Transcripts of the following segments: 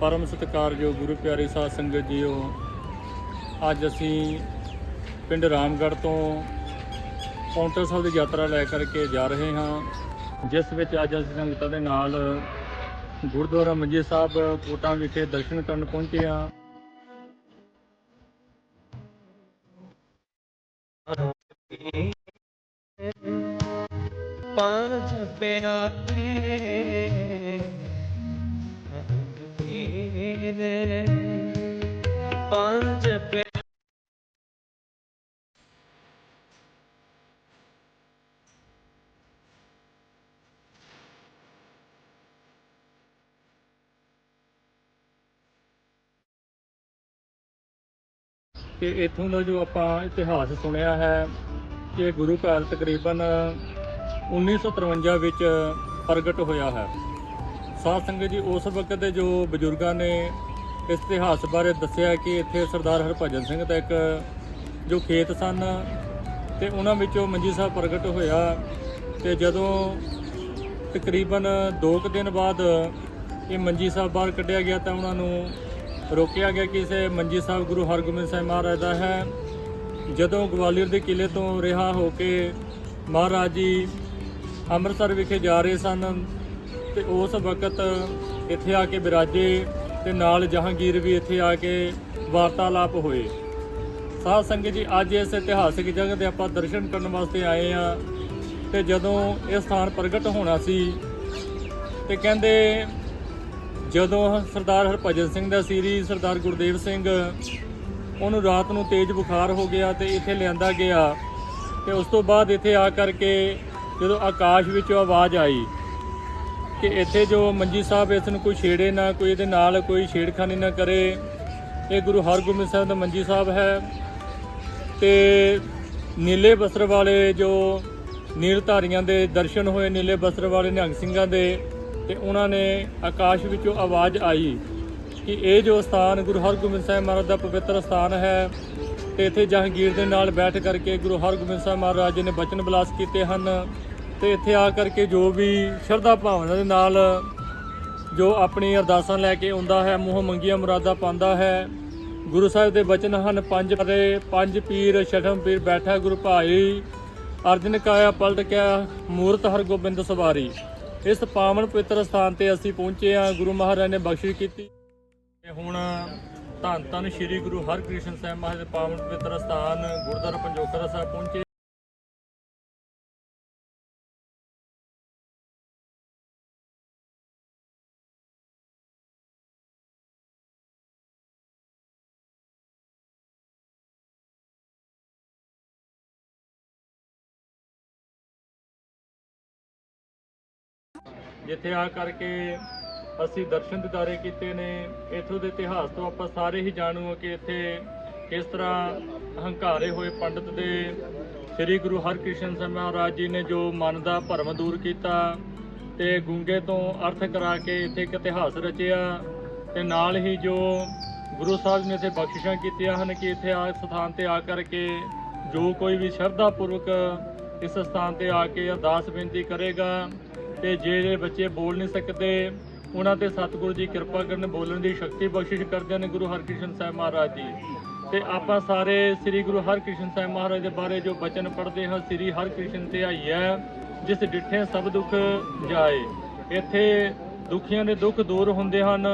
ਪਰਮ ਸਤਿਕਾਰਯੋਗ ਗੁਰੂ ਪਿਆਰੇ ਸਾਧ ਸੰਗਤ ਜੀਓ, ਅੱਜ ਅਸੀਂ ਪਿੰਡ ਰਾਮਗੜ੍ਹ ਤੋਂ ਪੌਂਟਾ ਸਾਹਿਬ ਦੀ ਯਾਤਰਾ ਲੈ ਕਰਕੇ ਜਾ ਰਹੇ ਹਾਂ, ਜਿਸ ਵਿੱਚ ਅੱਜ ਅਸੀਂ ਸੰਗਤਾਂ ਦੇ ਨਾਲ ਗੁਰਦੁਆਰਾ ਮੰਜੀ ਸਾਹਿਬ, ਕੋਟਾਂ ਵਿਖੇ ਦਰਸ਼ਨ ਕਰਨ ਪਹੁੰਚੇ ਹਾਂ। ਪੰਜ ਪਿਆਰੇ ਤੇਰੇ ਪੰਜ ਪਿਆਰੇ। ਕਿ ਇੱਥੋਂ ਦਾ ਜੋ ਆਪਾਂ ਇਤਿਹਾਸ ਸੁਣਿਆ ਹੈ ਕਿ ਗੁਰੂ ਘਰ ਤਕਰੀਬਨ 1953 ਵਿੱਚ ਪ੍ਰਗਟ ਹੋਇਆ ਹੈ। ਸਾਧ ਸੰਗਤ ਜੀ, ਉਸ ਵਕਤ ਦੇ ਜੋ ਬਜ਼ੁਰਗਾਂ ਨੇ ਇਸ ਇਤਿਹਾਸ ਬਾਰੇ ਦੱਸਿਆ ਕਿ ਇੱਥੇ ਸਰਦਾਰ ਹਰਭਜਨ ਸਿੰਘ ਦਾ ਇੱਕ ਜੋ ਖੇਤ ਸਨ ਤੇ ਉਹਨਾਂ ਵਿੱਚੋਂ ਮੰਜੀ ਸਾਹਿਬ ਪ੍ਰਗਟ ਹੋਇਆ ਤੇ ਜਦੋਂ ਤਕਰੀਬਨ 2 ਕੁ ਦਿਨ ਬਾਅਦ ਇਹ ਮੰਜੀ ਸਾਹਿਬ ਬਾਹਰ ਕੱਢਿਆ ਗਿਆ ਤਾਂ ਉਹਨਾਂ ਨੂੰ ਰੋਕਿਆ ਗਿਆ ਕਿ ਇਸੇ ਮੰਜੀ ਸਾਹਿਬ ਗੁਰੂ ਹਰਗੋਬਿੰਦ ਸਾਹਿਬ ਮਹਾਰਾਜ ਦਾ ਹੈ। ਜਦੋਂ ਗਵਾਲੀਅਰ ਦੇ ਕਿਲੇ ਤੋਂ ਰਿਹਾ ਹੋ ਕੇ ਮਹਾਰਾਜ ਜੀ ਅੰਮ੍ਰਿਤਸਰ ਵਿਖੇ ਜਾ ਰਹੇ ਸਨ ਤੇ ਉਸ ਵਕਤ ਇੱਥੇ ਆ ਕੇ ਬਿਰਾਜੇ ਤੇ ਨਾਲ ਜਹਾਂਗੀਰ ਵੀ ਇੱਥੇ ਆ ਕੇ ਵਾਰਤਾਲਾਪ ਹੋਏ। ਸਾਧ ਸੰਗਤ ਜੀ, ਅੱਜ ਇਸ ਇਤਿਹਾਸਿਕ ਜਗ੍ਹਾ ਤੇ ਆਪਾਂ ਦਰਸ਼ਨ ਕਰਨ ਵਾਸਤੇ ਆਏ ਆ ਤੇ ਜਦੋਂ ਇਹ ਸਥਾਨ ਪ੍ਰਗਟ ਹੋਣਾ ਸੀ ਤੇ ਕਹਿੰਦੇ ਜਦੋਂ ਸਰਦਾਰ ਹਰਭਜਨ ਸਿੰਘ ਦਾ ਸੀਰੀ ਸਰਦਾਰ ਗੁਰਦੇਵ ਸਿੰਘ ਉਹਨੂੰ ਰਾਤ ਨੂੰ ਤੇਜ਼ ਬੁਖਾਰ ਹੋ ਗਿਆ ਤੇ ਇੱਥੇ ਲਿਆਂਦਾ ਗਿਆ ਤੇ ਉਸ ਤੋਂ ਬਾਅਦ ਇੱਥੇ ਆ ਕਰਕੇ ਜਦੋਂ ਆਕਾਸ਼ ਵਿੱਚੋਂ ਆਵਾਜ਼ ਆਈ ਕਿ ਇੱਥੇ ਜੋ ਮੰਜੀ ਸਾਹਿਬ, ਇਸ ਨੂੰ ਕੋਈ ਛੇੜੇ ਨਾ, ਕੋਈ ਇਹਦੇ ਨਾਲ ਕੋਈ ਛੇੜਖਾਨੀ ਨਾ ਕਰੇ। ਇਹ ਗੁਰੂ ਹਰਗੋਬਿੰਦ ਸਾਹਿਬ ਦਾ ਮੰਜੀ ਸਾਹਿਬ ਹੈ। ਤੇ ਨੀਲੇ ਬਸਤਰ ਵਾਲੇ ਜੋ ਨੀਲਧਾਰੀਆਂ ਦੇ ਦਰਸ਼ਨ ਹੋਏ, ਨੀਲੇ ਬਸਰ ਵਾਲੇ ਨਿਹੰਗ ਸਿੰਘਾਂ ਦੇ, ਤੇ ਉਹਨਾਂ ਨੇ ਆਕਾਸ਼ ਵਿੱਚੋਂ ਆਵਾਜ਼ ਆਈ ਕਿ ਇਹ ਜੋ ਸਥਾਨ ਗੁਰੂ ਹਰਗੋਬਿੰਦ ਸਾਹਿਬ ਮਹਾਰਾਜ ਦਾ ਪਵਿੱਤਰ ਸਥਾਨ ਹੈ, ਤੇ ਇੱਥੇ ਜਹਾਂਗੀਰ ਦੇ ਨਾਲ ਬੈਠ ਕਰਕੇ ਗੁਰੂ ਹਰਗੋਬਿੰਦ ਸਾਹਿਬ ਮਹਾਰਾਜ ਜੀ ਨੇ ਬਚਨ ਬਲਾਸ ਕੀਤੇ ਹਨ। ਤੇ ਇੱਥੇ ਆ ਕਰਕੇ ਜੋ ਵੀ ਸ਼ਰਧਾ ਭਾਵਨਾ ਦੇ ਨਾਲ ਜੋ ਆਪਣੀ ਅਰਦਾਸਾਂ ਲੈ ਕੇ ਆਉਂਦਾ ਹੈ, ਮੂੰਹ ਮੰਗੀਆਂ ਮੁਰਾਦਾਂ ਪਾਉਂਦਾ ਹੈ, ਗੁਰੂ ਸਾਹਿਬ ਦੇ ਬਚਨ ਹਨ, ਪੰਜ ਪਰੇ, ਪੰਜ ਪੀਰ ਛਠਮ ਪੀਰ, ਬੈਠਾ ਗੁਰੂ ਭਾਈ, ਅਰਜਨ ਕਾਇਆ, ਪਲਟ ਕਿਆ ਮੂਰਤ ਹਰਗੋਬਿੰਦ ਸਵਾਰੀ। ਇਸ ਪਾਵਨ ਪਵਿੱਤਰ ਸਥਾਨ ਤੇ ਅਸੀਂ ਪਹੁੰਚੇ ਹਾਂ, ਗੁਰੂ ਮਹਾਰਾਜ ਨੇ ਬਖਸ਼ਿਸ਼ ਕੀਤੀ। ਤੇ ਹੁਣ ਧੰਨ ਧੰਨ ਸ੍ਰੀ ਗੁਰੂ ਹਰਕ੍ਰਿਸ਼ਨ ਸਾਹਿਬ ਮਹਾਰਾਜ ਦੇ ਪਾਵਨ ਪਵਿੱਤਰ ਸਥਾਨ, ਗੁਰਦੁਆਰਾ ਪੰਜੋਖਰਾ ਸਾਹਿਬ ਪਹੁੰਚੇ। ਜਿੱਥੇ ਆ ਕਰਕੇ ਅਸੀਂ ਦਰਸ਼ਨ ਦਿਦਾਰੇ ਕੀਤੇ ਨੇ, ਇਥੋਂ ਦੇ ਇਤਿਹਾਸ ਤੋਂ ਆਪਾਂ ਸਾਰੇ ਹੀ ਜਾਣੂ ਹਾਂ ਕਿ ਇੱਥੇ ਕਿਸ ਤਰ੍ਹਾਂ ਹੰਕਾਰੇ ਹੋਏ ਪੰਡਤ ਦੇ ਸ੍ਰੀ ਗੁਰੂ ਹਰਕ੍ਰਿਸ਼ਨ ਸਾਹਿਬ ਮਹਾਰਾਜ ਜੀ ਨੇ ਜੋ ਮਨ ਦਾ ਭਰਮ ਦੂਰ ਕੀਤਾ ਤੇ ਗੁੰਗੇ ਤੋਂ ਅਰਥ ਕਰਾ ਕੇ ਇੱਥੇ ਇੱਕ ਇਤਿਹਾਸ ਰਚਿਆ ਤੇ ਨਾਲ ਹੀ ਜੋ ਗੁਰੂ ਸਾਹਿਬ ਨੇ ਇੱਥੇ ਬਖਸ਼ਿਸ਼ਾਂ ਕੀਤੀਆਂ ਹਨ ਕਿ ਇੱਥੇ ਆ ਸਥਾਨ ਤੇ ਆ ਕਰਕੇ ਜੋ ਕੋਈ ਵੀ ਸ਼ਰਧਾ ਪੂਰਵਕ ਇਸ ਸਥਾਨ ਤੇ ਆ ਕੇ ਅਰਦਾਸ ਬੇਨਤੀ ਕਰੇਗਾ ਤੇ ਜਿਹੜੇ ਬੱਚੇ ਬੋਲ ਨਹੀਂ ਸਕਦੇ, ਉਹਨਾਂ ਤੇ ਸਤਿਗੁਰੂ ਜੀ ਕਿਰਪਾ ਕਰਨ, ਬੋਲਣ ਦੀ ਸ਼ਕਤੀ ਬਖਸ਼ਿਸ਼ ਕਰਦੇ ਨੇ ਗੁਰੂ ਹਰਕ੍ਰਿਸ਼ਨ ਸਾਹਿਬ ਮਹਾਰਾਜ ਜੀ। ਤੇ ਆਪਾਂ ਸਾਰੇ ਸ੍ਰੀ ਗੁਰੂ ਹਰਕ੍ਰਿਸ਼ਨ ਸਾਹਿਬ ਮਹਾਰਾਜ ਦੇ ਬਾਰੇ ਜੋ ਬਚਨ ਪੜ੍ਹਦੇ ਹਾਂ, ਸ੍ਰੀ ਹਰਕ੍ਰਿਸ਼ਨ ਤੇ ਆਈਐ ਜਿਸ ਡਿਠੇ ਸਭ ਦੁੱਖ ਜਾਏ। ਇੱਥੇ ਦੁਖੀਆਂ ਦੇ ਦੁੱਖ ਦੂਰ ਹੁੰਦੇ ਹਨ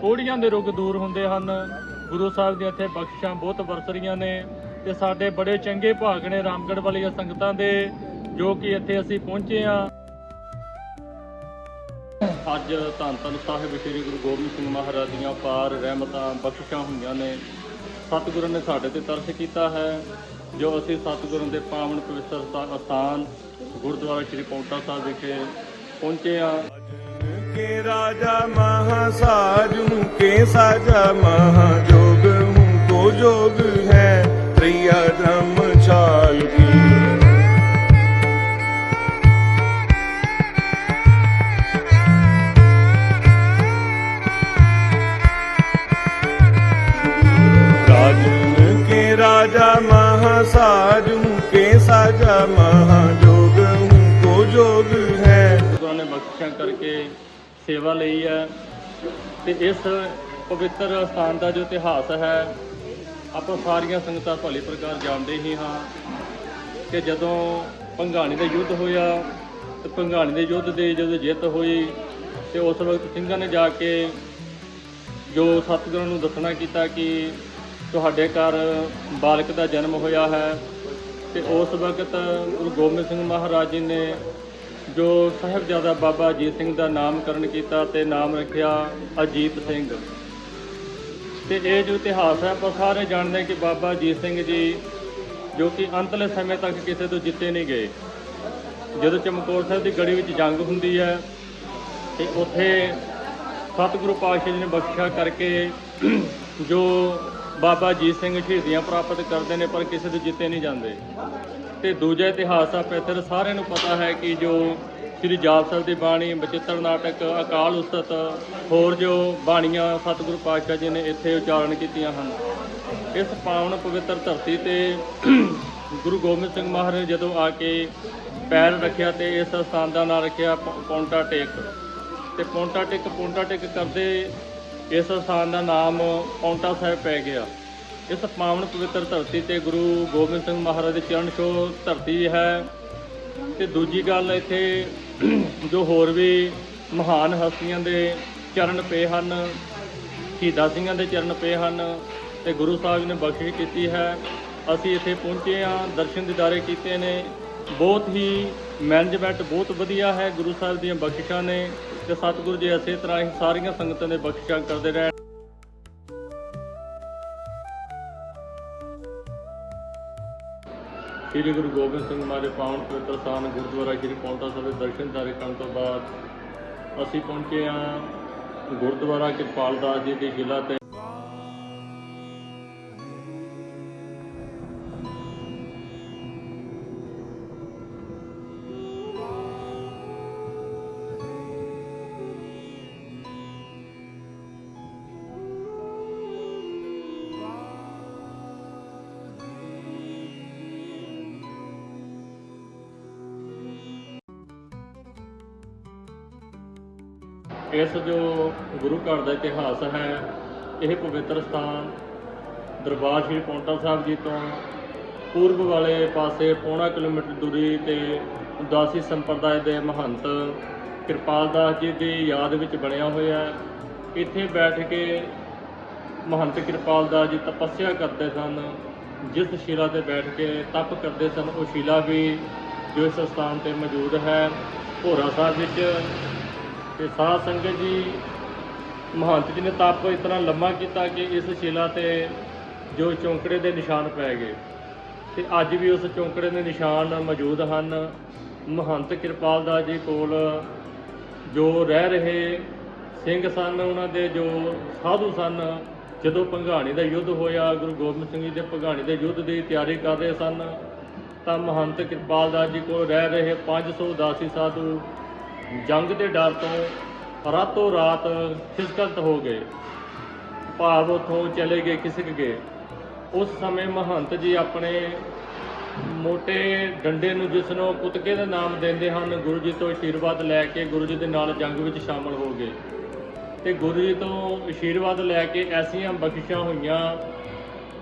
ਕੋੜੀਆਂ ਦੇ ਰੋਗ ਦੂਰ ਹੁੰਦੇ ਹਨ। ਗੁਰੂ ਸਾਹਿਬ ਦੀਆਂ ਇੱਥੇ ਬਖਸ਼ਿਸ਼ਾਂ ਬਹੁਤ ਵਰਸ ਰਹੀਆਂ ਨੇ। ਤੇ ਸਾਡੇ ਬੜੇ ਚੰਗੇ ਭਾਗ ਨੇ ਰਾਮਗੜ੍ਹ ਵਾਲੀਆਂ ਸੰਗਤਾਂ ਦੇ, ਜੋ ਕਿ ਇੱਥੇ ਅਸੀਂ ਪਹੁੰਚੇ ਆ ਅੱਜ ਧੰਨ ਧੰਨ ਸਾਹਿਬ ਸ੍ਰੀ ਗੁਰੂ ਗੋਬਿੰਦ ਸਿੰਘ ਮਹਾਰਾਜ ਦੀਆਂ ਪਾਰ ਰਹਿਮਤਾਂ ਬਖਸ਼ਿਸ਼ਾਂ ਹੁੰਦੀਆਂ ਨੇ। ਸਤਿਗੁਰਾਂ ਨੇ ਸਾਡੇ ਤੇ ਤਰਸ ਕੀਤਾ ਹੈ। ਜੋ ਅਸੀਂ ਸਤਿਗੁਰਾਂ ਦੇ ਪਾਵਨ ਪਵਿੱਤਰ ਸਥਾਨ ਗੁਰਦੁਆਰਾ ਸ੍ਰੀ ਪੌਂਟਾ ਸਾਹਿਬ ਵਿਖੇ ਪਹੁੰਚੇ ਆ ਕੇ ਰਾਜਾ ਮਹਾ ਸਾਜੂ ਕੇ ਸਾਜਾ ਮਹਾ ਜੋਗ ਹੂੰ ਕੋ ਜੋਗ ਹੈ। ਤ੍ਰਿਆ ਬ੍ਰਹਮ ਸੇਵਾ ਲਈ ਹੈ। ਤੇ ਇਸ ਪਵਿੱਤਰ ਸਥਾਨ ਦਾ ਜੋ ਇਤਿਹਾਸ ਹੈ, ਆਪਾਂ ਸਾਰੀਆਂ ਸੰਗਤਾਂ ਭਲੀ ਪ੍ਰਕਾਰ ਜਾਣਦੇ ਹੀ ਹਾਂ ਕਿ ਜਦੋਂ ਭੰਗਾਣੀ ਦਾ ਯੁੱਧ ਹੋਇਆ, ਤੇ ਭੰਗਾਣੀ ਦੇ ਯੁੱਧ ਦੇ ਜਦੋਂ ਜਿੱਤ ਹੋਈ, ਤੇ ਉਸ ਵਕਤ ਸਿੰਘਾਂ ਨੇ ਜਾ ਕੇ ਜੋ ਸਤਿਗੁਰਾਂ ਨੂੰ ਦੱਸਣਾ ਕੀਤਾ ਕਿ ਤੁਹਾਡੇ ਘਰ ਬਾਲਕ ਦਾ ਜਨਮ ਹੋਇਆ ਹੈ, ਤੇ ਉਸ ਵਕਤ ਗੁਰੂ ਗੋਬਿੰਦ ਸਿੰਘ ਮਹਾਰਾਜ ਜੀ ਨੇ ਜੋ ਸਾਹਿਬਜ਼ਾਦਾ ਬਾਬਾ ਅਜੀਤ ਸਿੰਘ ਦਾ ਨਾਮਕਰਨ ਕੀਤਾ ਤੇ ਨਾਮ ਰੱਖਿਆ ਅਜੀਤ ਸਿੰਘ। ਤੇ ਇਹ ਜੋ ਇਤਿਹਾਸ ਹੈ, ਆਪਾਂ ਸਾਰੇ ਜਾਣਦੇ ਹਾਂ ਕਿ ਬਾਬਾ ਅਜੀਤ ਸਿੰਘ ਜੀ ਜੋ ਕਿ ਅੰਤਲੇ ਸਮੇਂ ਤੱਕ ਕਿਸੇ ਤੋਂ ਜਿੱਤੇ ਨਹੀਂ ਗਏ। ਜਦੋਂ ਚਮਕੌਰ ਸਾਹਿਬ ਦੀ ਗੜੀ ਵਿੱਚ ਜੰਗ ਹੁੰਦੀ ਹੈ, ਤੇ ਉੱਥੇ ਸਤਿਗੁਰੂ ਪਾਤਸ਼ਾਹ ਜੀ ਨੇ ਬਖਸ਼ਿਆ ਕਰਕੇ ਜੋ ਬਾਬਾ ਅਜੀਤ ਸਿੰਘ ਸ਼ਹੀਦੀਆਂ ਪ੍ਰਾਪਤ ਕਰਦੇ ਨੇ, ਪਰ ਕਿਸੇ ਤੋਂ ਜਿੱਤੇ ਨਹੀਂ ਜਾਂਦੇ। ਤੇ ਦੂਜਾ ਇਤਿਹਾਸ ਆ ਇੱਧਰ ਸਾਰਿਆਂ ਨੂੰ ਪਤਾ ਹੈ ਕਿ ਜੋ ਸ੍ਰੀ ਜਾਪ ਸਾਹਿਬ ਦੀ ਬਾਣੀ ਬਚਿੱਤਰ ਨਾਟਕ, ਅਕਾਲ ਉਸਤਤ, ਹੋਰ ਜੋ ਬਾਣੀਆਂ ਸਤਿਗੁਰੂ ਪਾਤਸ਼ਾਹ ਜੀ ਨੇ ਇੱਥੇ ਉਚਾਰਨ ਕੀਤੀਆਂ ਹਨ। ਇਸ ਪਾਵਨ ਪਵਿੱਤਰ ਧਰਤੀ ਤੇ ਗੁਰੂ ਗੋਬਿੰਦ ਸਿੰਘ ਮਹਾਰਾਜ ਜਦੋਂ ਆ ਕੇ ਪੈਰ ਰੱਖਿਆ ਤੇ ਇਸ ਸਥਾਨ ਦਾ ਨਾਮ ਰੱਖਿਆ ਪੌਂਟਾ ਟੇਕ। ਤੇ ਪੌਂਟਾ ਟੇਕ ਪੌਂਟਾ ਟੇਕ ਕਰਦੇ ਇਸ ਸਥਾਨ ਦਾ ਨਾਮ ਪੌਂਟਾ ਸਾਹਿਬ ਪੈ ਗਿਆ। ਇਸ ਪਾਵਨ ਪਵਿੱਤਰ ਧਰਤੀ ਤੇ ਗੁਰੂ ਗੋਬਿੰਦ ਸਿੰਘ ਮਹਾਰਾਜ ਦੇ ਚਰਨ ਛੋਹ ਧਰਤੀ ਹੈ। ਤੇ ਦੂਜੀ ਗੱਲ ਇੱਥੇ ਜੋ ਹੋਰ ਵੀ ਮਹਾਨ ਹਸਤੀਆਂ ਦੇ ਚਰਨ ਪਏ ਹਨ, ਸ਼ਹੀਦਾਂ ਸਿੰਘਾਂ ਦੇ ਚਰਨ ਪਏ ਹਨ ਤੇ ਗੁਰੂ ਸਾਹਿਬ ਨੇ ਬਖਸ਼ਿਸ਼ ਕੀਤੀ ਹੈ। ਅਸੀਂ ਇੱਥੇ ਪਹੁੰਚੇ ਹਾਂ, ਦਰਸ਼ਨ ਦਿਦਾਰੇ ਕੀਤੇ ਨੇ। ਬਹੁਤ ਹੀ ਮੈਨੇਜਮੈਂਟ ਬਹੁਤ ਵਧੀਆ ਹੈ, ਗੁਰੂ ਸਾਹਿਬ ਦੀਆਂ ਬਖਸ਼ਿਸ਼ਾਂ ਨੇ ਤੇ ਸਤਿਗੁਰੂ ਜੀ ਇਸੇ ਤਰ੍ਹਾਂ ਹੀ ਸਾਰੀਆਂ ਸੰਗਤਾਂ ਦੇ ਬਖਸ਼ਿਸ਼ਾਂ ਕਰਦੇ ਰਹਿਣ ਸ੍ਰੀ ਗੁਰੂ ਗੋਬਿੰਦ ਸਿੰਘ ਮਹਾਰਾਜ ਪਾਵਨ ਪਵਿੱਤਰ ਸਥਾਨ ਗੁਰਦੁਆਰਾ ਸ੍ਰੀ ਪੌਂਟਾ ਸਾਹਿਬ ਦੇ ਦਰਸ਼ਨ ਦਾਰੇ ਕਰਨ ਤੋਂ ਬਾਅਦ ਅਸੀਂ ਪਹੁੰਚੇ ਹਾਂ ਗੁਰਦੁਆਰਾ ਕਿਰਪਾਲ ਦਾਸ ਜੀ ਦੀ ਜ਼ਿਲ੍ਹਾ ਤੇ। ਇਸ ਜੋ ਗੁਰੂ ਘਰ ਦਾ ਇਤਿਹਾਸ ਹੈ, ਇਹ ਪਵਿੱਤਰ ਸਥਾਨ ਦਰਬਾਰ ਸ਼੍ਰੀ ਪੌਂਟਾ ਸਾਹਿਬ ਜੀ ਤੋਂ ਪੂਰਬ ਵਾਲੇ ਪਾਸੇ ਪੌਣਾ ਕਿਲੋਮੀਟਰ ਦੂਰੀ ਤੇ ਉਦਾਸੀ ਸੰਪਰਦਾਇ ਦੇ ਮਹੰਤ ਕਿਰਪਾਲ ਦਾਸ ਜੀ ਦੀ ਯਾਦ ਵਿੱਚ ਬਣਿਆ ਹੋਇਆ ਹੈ। ਇੱਥੇ ਬੈਠ ਕੇ ਮਹੰਤ ਕਿਰਪਾਲ ਦਾਸ ਜੀ ਤਪੱਸਿਆ ਕਰਦੇ ਸਨ। ਜਿਸ ਸ਼ਿਲਾ ਤੇ ਬੈਠ ਕੇ ਤਪ ਕਰਦੇ ਸਨ, ਉਹ ਸ਼ਿਲਾ ਵੀ ਜੋ ਇਸ ਸਥਾਨ ਤੇ ਮੌਜੂਦ ਹੈ। ਭੋਰਾ ਸਾਹਿਬ ਵਿੱਚ ਤੇ ਸਾਧ ਸੰਗਤ ਜੀ, ਮਹੰਤ ਜੀ ਨੇ ਤਪ ਇਸ ਤਰ੍ਹਾਂ ਲੰਮਾ ਕੀਤਾ ਕਿ ਇਸ ਸ਼ਿਲਾ ਤੇ ਜੋ ਚੌਂਕੜੇ ਦੇ ਨਿਸ਼ਾਨ ਪੈ ਗਏ। ਤੇ ਅੱਜ ਵੀ ਉਸ ਚੌਂਕੜੇ ਦੇ ਨਿਸ਼ਾਨ ਮੌਜੂਦ ਹਨ। ਮਹੰਤ ਕਿਰਪਾਲ ਦਾਸ ਜੀ ਕੋਲ ਜੋ ਰਹਿ ਰਹੇ ਸਿੰਘ ਸਨ, ਉਹਨਾਂ ਦੇ ਜੋ ਸਾਧੂ ਸਨ, ਜਦੋਂ ਭੰਗਾਣੀ ਦਾ ਯੁੱਧ ਹੋਇਆ, ਗੁਰੂ ਗੋਬਿੰਦ ਸਿੰਘ ਜੀ ਦੇ ਭੰਗਾਣੀ ਦੇ ਯੁੱਧ ਦੀ ਤਿਆਰੀ ਕਰ ਰਹੇ ਸਨ, ਤਾਂ ਮਹੰਤ ਕਿਰਪਾਲ ਦਾਸ ਜੀ ਕੋਲ ਰਹਿ ਰਹੇ 500 ਦਾਸੀ ਸਾਧੂ ਜੰਗ ਦੇ ਡਰ ਤੋਂ ਰਾਤੋਂ ਰਾਤ ਖਿਸਕਲਤ ਹੋ ਗਏ। ਭਾਵ ਉਥੋਂ ਚਲੇ ਗਏ, ਖਿਸਕ ਗਏ। ਉਸ ਸਮੇਂ ਮਹੰਤ ਜੀ ਆਪਣੇ ਮੋਟੇ ਡੰਡੇ ਨੂੰ ਜਿਸ ਨੂੰ ਕੁਤਕੇ ਦਾ ਨਾਮ ਦਿੰਦੇ ਹਨ, ਗੁਰੂ ਜੀ ਤੋਂ ਆਸ਼ੀਰਵਾਦ ਲੈ ਕੇ ਗੁਰੂ ਜੀ ਦੇ ਨਾਲ ਜੰਗ ਵਿੱਚ ਸ਼ਾਮਲ ਹੋ ਗਏ। ਤੇ ਗੁਰੂ ਜੀ ਤੋਂ ਆਸ਼ੀਰਵਾਦ ਲੈ ਕੇ ਐਸੀਆਂ ਬਖਸ਼ਿਸ਼ਾਂ ਹੋਈਆਂ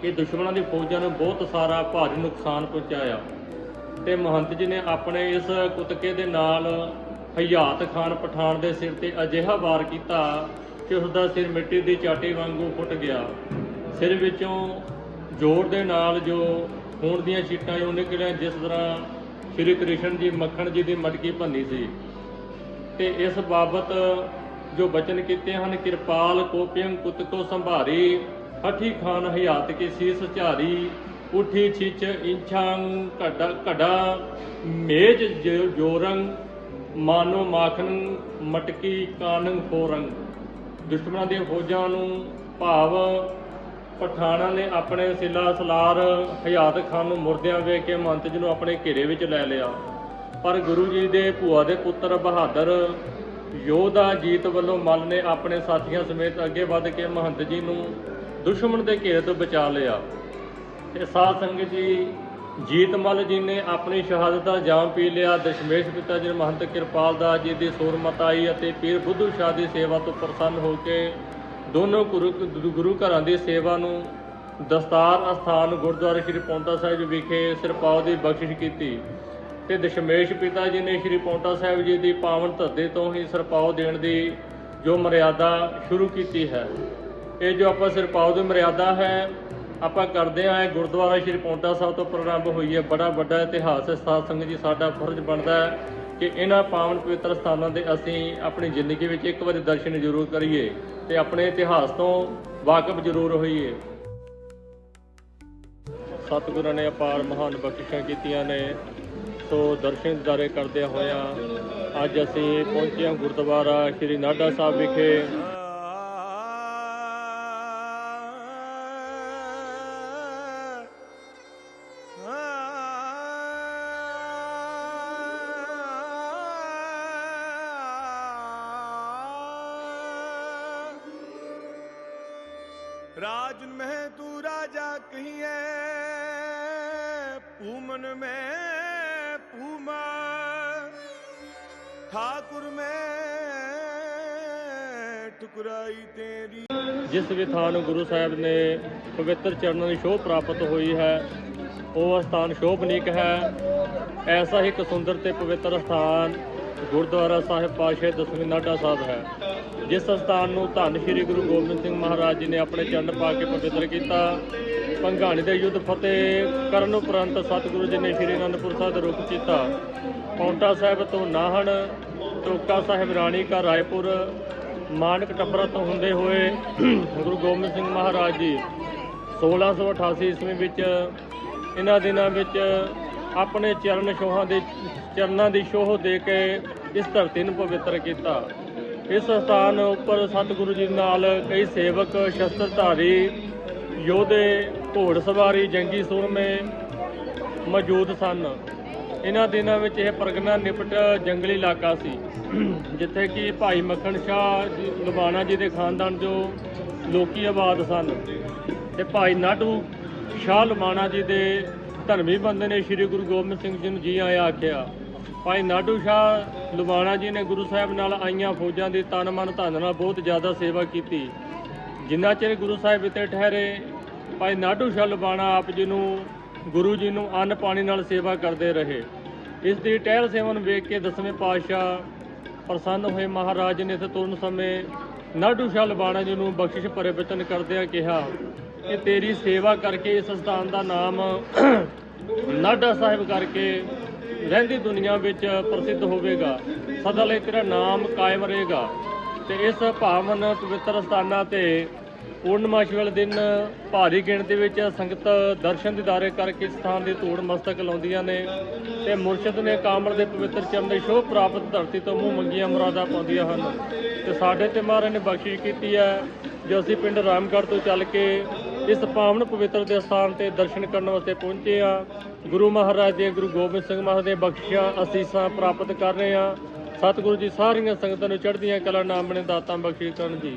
ਕਿ ਦੁਸ਼ਮਣਾਂ ਦੀ ਫੌਜਾਂ ਨੂੰ ਬਹੁਤ ਸਾਰਾ ਭਾਰੀ ਨੁਕਸਾਨ ਪਹੁੰਚਾਇਆ। ਤੇ ਮਹੰਤ ਜੀ ਨੇ ਆਪਣੇ ਇਸ ਕੁਤਕੇ ਦੇ ਨਾਲ ਹਯਾਤ ਖਾਨ ਪਠਾਨ ਦੇ ਸਿਰ ਤੇ ਅਜਿਹਾ ਵਾਰ ਕੀਤਾ ਕਿ ਉਸ ਦਾ ਸਿਰ ਮਿੱਟੀ ਦੀ ਚਾਟੀ ਵਾਂਗੂ ਫੁੱਟ ਗਿਆ। ਸਿਰ ਵਿੱਚੋਂ ਜ਼ੋਰ ਦੇ ਨਾਲ ਜੋ ਖੂਨ ਦੀਆਂ ਛੀਟਾਂ ਜੋ ਨਿਕਲੀਆਂ, ਜਿਸ ਤਰ੍ਹਾਂ ਸ਼੍ਰੀ ਕ੍ਰਿਸ਼ਨ ਜੀ, ਮੱਖਣ ਜੀ ਦੀ ਮਟਕੀ ਭੰਨੀ ਸੀ। ਤੇ ਇਸ ਬਾਬਤ ਜੋ ਬਚਨ ਕੀਤੇ ਹਨ, ਕਿਰਪਾਲ ਕੋਪਿਯੰ ਕੁੱਤ ਕੋ ਸੰਭਾਰੀ, ਹਠੀ ਖਾਨ ਹਯਾਤ ਕੀ ਸੀਸ ਝਾਰੀ, ਉਠੀ ਛਿਚ ਇੰਛਾਂ ਘੜਾ ਘੜਾ ਮੇਜ ਜੋ- ਜੋਰੰ ਮਾਨੋ ਮਾਖਨ ਮਟਕੀ ਕਾਨੰ ਫੋਰੰ ਦੁਸ਼ਮਣਾਂ ਦੀਆਂ ਫੌਜਾਂ ਨੂੰ ਭਾਵ ਪਠਾਨਾਂ ਨੇ ਆਪਣੇ ਸਿਲਾ ਸਲਾਰ ਹਯਾਤ ਖਾਨ ਨੂੰ ਮੁਰਦਿਆਂ ਵੇਖ ਕੇ ਮਹੰਤ ਜੀ ਨੂੰ ਆਪਣੇ ਘੇਰੇ ਵਿੱਚ ਲੈ ਲਿਆ। ਪਰ ਗੁਰੂ ਜੀ ਦੇ ਭੂਆ ਦੇ ਪੁੱਤਰ ਬਹਾਦਰ ਯੋਧਾ ਜੀਤ ਵੱਲੋਂ ਮਲ ਨੇ ਆਪਣੇ ਸਾਥੀਆਂ ਸਮੇਤ ਅੱਗੇ ਵੱਧ ਕੇ ਮਹੰਤ ਜੀ ਨੂੰ ਦੁਸ਼ਮਣ ਦੇ ਘੇਰੇ ਤੋਂ ਬਚਾ ਲਿਆ। ਤੇ ਸਾਧ ਸੰਗਤ ਜੀ ਜੀਤ ਮੱਲ ਜੀ ਨੇ ਆਪਣੀ ਸ਼ਹਾਦਤ ਦਾ ਜਾਮ ਪੀ ਲਿਆ। ਦਸ਼ਮੇਸ਼ ਪਿਤਾ ਜੀ ਮਹੰਤ ਕਿਰਪਾਲ ਦਾਸ ਜੀ ਦੀ ਸੂਰਮਤਾਈ ਅਤੇ ਪੀਰ ਬੁੱਧੂ ਸ਼ਾਹ ਦੀ ਸੇਵਾ ਤੋਂ ਪ੍ਰਸੰਨ ਹੋ ਕੇ ਦੋਨੋਂ ਗੁਰੂ ਗੁਰੂ ਘਰਾਂ ਦੀ ਸੇਵਾ ਨੂੰ ਦਸਤਾਰ ਅਸਥਾਨ ਗੁਰਦੁਆਰਾ ਸ੍ਰੀ ਪੌਂਟਾ ਸਾਹਿਬ ਵਿਖੇ ਸਿਰਪਾਉ ਦੀ ਬਖਸ਼ਿਸ਼ ਕੀਤੀ ਤੇ ਦਸ਼ਮੇਸ਼ ਪਿਤਾ ਜੀ ਨੇ ਸ੍ਰੀ ਪੌਂਟਾ ਸਾਹਿਬ ਜੀ ਦੀ ਪਾਵਨ ਧਰਤੀ ਤੋਂ ਹੀ ਸਿਰਪਾਉ ਦੇਣ ਦੀ ਜੋ ਮਰਿਆਦਾ ਸ਼ੁਰੂ ਕੀਤੀ ਹੈ। ਇਹ ਜੋ ਆਪਾਂ ਸਿਰਪਾਉ ਦੀ ਮਰਿਆਦਾ ਹੈ ਆਪਾਂ ਕਰਦੇ ਆਂ ਗੁਰਦੁਆਰਾ ਸ੍ਰੀ ਪੌਂਟਾ ਸਾਹਿਬ ਤੋਂ ਪ੍ਰਾਰੰਭ ਹੋਈ ਹੈ। ਬੜਾ ਵੱਡਾ ਇਤਿਹਾਸ ਹੈ। ਸਾਧ ਸੰਗਤ ਜੀ, ਸਾਡਾ ਫਰਜ਼ ਬਣਦਾ ਹੈ ਕਿ ਇਹਨਾਂ ਪਾਵਨ ਪਵਿੱਤਰ ਸਥਾਨਾਂ ਦੇ ਅਸੀਂ ਆਪਣੀ ਜ਼ਿੰਦਗੀ ਵਿੱਚ ਇੱਕ ਵਾਰੀ ਦਰਸ਼ਨ ਜ਼ਰੂਰ ਕਰੀਏ ਤੇ ਆਪਣੇ ਇਤਿਹਾਸ ਤੋਂ ਵਾਕਿਫ ਜ਼ਰੂਰ ਹੋਈਏ। ਸਤਿਗੁਰਾਂ ਨੇ ਅਪਾਰ ਮਹਾਨ ਬਖਸ਼ਿਸ਼ਾਂ ਕੀਤੀਆਂ ਨੇ। ਸੋ ਦਰਸ਼ਨ ਦਿਦਾਰੇ ਕਰਦਿਆਂ ਹੋਇਆਂ ਅੱਜ ਅਸੀਂ ਪਹੁੰਚੇ ਹਾਂ ਗੁਰਦੁਆਰਾ ਸ੍ਰੀ ਨਾਡਾ ਸਾਹਿਬ ਵਿਖੇ। ਰਾਜਨ ਮਹਿ ਤੂੰ ਰਾਜਾ ਕਹੀਐ ਪੂਮਨ ਮੈਂ ਪੂਮਾ ਠਾਕੁਰ ਮੈਂ ਟੁਕਰਾਈ ਤੇਰੀ। ਜਿਸ ਵਿਥਾਨ ਨੂੰ ਗੁਰੂ ਸਾਹਿਬ ਨੇ ਪਵਿੱਤਰ ਚਰਨਾਂ ਦੀ ਸ਼ੋਭ ਪ੍ਰਾਪਤ ਹੋਈ ਹੈ, ਉਹ ਸਥਾਨ ਸ਼ੋਭਨੀਕ ਹੈ। ਐਸਾ ਹੀ ਇੱਕ ਸੁੰਦਰ ਤੇ ਪਵਿੱਤਰ ਸਥਾਨ ਗੁਰਦੁਆਰਾ ਸਾਹਿਬ ਪਾਸ਼ੇ ਦਸਵੀਂ ਨਾਡਾ ਸਾਹਿਬ ਹੈ। ਜਿਸ ਸਥਾਨ ਨੂੰ ਧੰਨ ਸ਼੍ਰੀ ਗੁਰੂ ਗੋਬਿੰਦ ਸਿੰਘ ਮਹਾਰਾਜ ਜੀ ਨੇ ਆਪਣੇ ਚਰਨ ਪਾ ਕੇ ਪਵਿੱਤਰ ਕੀਤਾ ਪੰਘਾਣੀ ਦੇ ਯੁੱਧ ਫਤਿਹ ਕਰਨ ਉਪਰੰਤ ਸਤਿਗੁਰੂ ਜੀ ਨੇ ਸ਼੍ਰੀ ਅਨੰਦਪੁਰ ਸਾਹਿਬ ਦਾ ਰੁਕ ਕੀਤਾ। ਪੌਂਟਾ ਸਾਹਿਬ ਤੋਂ ਨਾਹਣ ਟੋਕਾ ਸਾਹਿਬ ਰਾਣੀ ਕਾ ਰਾਏਪੁਰ, ਮਾਨਕ ਟੱਬਰਾ ਤੋਂ ਹੁੰਦੇ ਹੋਏ ਗੁਰੂ ਗੋਬਿੰਦ ਸਿੰਘ ਮਹਾਰਾਜ ਜੀ 1688 ਈਸਵੀ ਵਿੱਚ, ਇਹਨਾਂ ਦਿਨਾਂ ਵਿੱਚ ਆਪਣੇ ਚਰਨ ਛੋਹਾਂ ਦੇ, ਚਰਨਾਂ ਦੀ ਸ਼ੋਹ ਦੇ ਕੇ ਇਸ ਧਰਤੀ ਨੂੰ ਪਵਿੱਤਰ ਕੀਤਾ। ਇਸ ਸਥਾਨ ਉੱਪਰ ਸਤਿਗੁਰੂ ਜੀ ਨਾਲ ਕਈ ਸੇਵਕ, ਸ਼ਸਤਰਧਾਰੀ, ਯੋਧੇ, ਘੋੜ ਸਵਾਰੀ, ਜੰਗੀ ਸੂਰਮੇ ਮੌਜੂਦ ਸਨ। ਇਹਨਾਂ ਦਿਨਾਂ ਵਿੱਚ ਇਹ ਪਰਗਨਾ ਨਿਪਟ ਜੰਗਲੀ ਇਲਾਕਾ ਸੀ, ਜਿੱਥੇ ਕਿ ਭਾਈ ਮੱਖਣ ਸ਼ਾਹ ਲੁਬਾਣਾ ਜੀ ਦੇ ਖਾਨਦਾਨ ਜੋ ਲੋਕੀ ਆਬਾਦ ਸਨ। ਤੇ ਭਾਈ ਨਾਡੂ ਸ਼ਾਹ ਲੁਬਾਣਾ ਜੀ ਦੇ ਧਰਮੀ ਬੰਦੇ ਨੇ ਸ੍ਰੀ ਗੁਰੂ ਗੋਬਿੰਦ ਸਿੰਘ ਜੀ ਨੂੰ ਜੀ ਆਇਆ ਆਖਿਆ, ਭਾਈ ਨਾਡੂ ਸ਼ਾਹ ਲੁਬਾਣਾ ਜੀ ਨੇ ਗੁਰੂ ਸਾਹਿਬ ਨਾਲ ਆਈਆਂ ਫੌਜਾਂ ਦੀ ਤਨ ਮਨ ਧਨ ਨਾਲ ਬਹੁਤ ਜ਼ਿਆਦਾ ਸੇਵਾ ਕੀਤੀ। ਜਿੰਨਾ ਚਿਰ ਗੁਰੂ ਸਾਹਿਬ ਇੱਥੇ ਠਹਿਰੇ, ਭਾਈ ਨਾਡੂ ਸ਼ਾਹ ਲੁਬਾਣਾ ਆਪ ਜੀ ਨੂੰ, ਗੁਰੂ ਜੀ ਨੂੰ ਅੰਨ ਪਾਣੀ ਨਾਲ ਸੇਵਾ ਕਰਦੇ ਰਹੇ। ਇਸ ਦੀ ਟਹਿਲ ਸੇਵਨ ਵੇਖ ਕੇ ਦਸਵੇਂ ਪਾਤਸ਼ਾਹ ਪ੍ਰਸੰਨ ਹੋਏ ਮਹਾਰਾਜ ਨੇ ਇੱਥੇ ਤੁਰਨ ਸਮੇਂ ਨਾਡੂ ਸ਼ਾਹ ਲੁਬਾਣਾ ਜੀ ਨੂੰ ਬਖਸ਼ਿਸ਼ ਭਰੇ ਬਚਨ ਕਰਦਿਆਂ ਕਿਹਾ ਕਿ ਤੇਰੀ ਸੇਵਾ ਕਰਕੇ ਇਸ ਸਥਾਨ ਦਾ ਨਾਮ ਨਾਡਾ ਸਾਹਿਬ ਕਰਕੇ ਰਹਿੰਦੀ ਦੁਨੀਆ ਵਿੱਚ ਪ੍ਰਸਿੱਧ ਹੋਵੇਗਾ। ਸਦਾ ਲਈ ਤੇਰਾ ਨਾਮ ਕਾਇਮ ਰਹੇਗਾ ਤੇ ਇਸ ਭਾਵਨ ਪਵਿੱਤਰ ਸਥਾਨਾਂ ਤੇ ਪੂਰਨਮਾਸ਼ੀ ਵਾਲੇ ਦਿਨ ਭਾਰੀ ਗਿਣਤੀ ਵਿੱਚ ਸੰਗਤ ਦਰਸ਼ਨ ਦਿਦਾਰੇ ਕਰਕੇ ਸਥਾਨ ਦੀ ਧੂੜ ਮਸਤਕ ਲਾਉਂਦੀਆਂ ਨੇ ਤੇ ਮੁਰਸ਼ਿਦ ਨੇ ਕਾਮਲ ਦੇ ਪਵਿੱਤਰ ਚਰਨ ਦੇ ਸ਼ੋਭ ਪ੍ਰਾਪਤ ਧਰਤੀ ਤੋਂ ਮੂੰਹ ਮੰਗੀਆਂ ਮੁਰਾਦਾਂ ਪਾਉਂਦੀਆਂ ਹਨ ਤੇ ਸਾਡੇ ਤੇ ਮਹਾਰਾਜ ਨੇ ਬਖਸ਼ਿਸ਼ ਕੀਤੀ ਹੈ ਜੋ ਅਸੀਂ ਪਿੰਡ ਰਾਮਗੜ੍ਹ ਤੋਂ ਚੱਲ ਕੇ ਇਸ ਪਾਵਨ ਪਵਿੱਤਰ ਦੇ ਸਥਾਨ ਤੇ ਦਰਸ਼ਨ ਕਰਨ ਵਾਸਤੇ ਪਹੁੰਚੇ ਆ ਗੁਰੂ ਮਹਾਰਾਜ ਦੇ, ਗੁਰੂ ਗੋਬਿੰਦ ਸਿੰਘ ਮਹਾਰਾਜ ਦੇ ਬਖਸ਼ਿਸ਼ਾਂ ਅਸੀਸਾਂ ਪ੍ਰਾਪਤ ਕਰ ਰਹੇ ਆ ਸਤਿਗੁਰੂ ਜੀ ਸਾਰੀਆਂ ਸੰਗਤਾਂ ਨੂੰ ਚੜ੍ਹਦੀਆਂ ਕਲਾ ਨਾਮ ਨੇ ਦਾਤਾਂ ਬਖਸ਼ਿਸ਼ ਕਰਨ ਜੀ।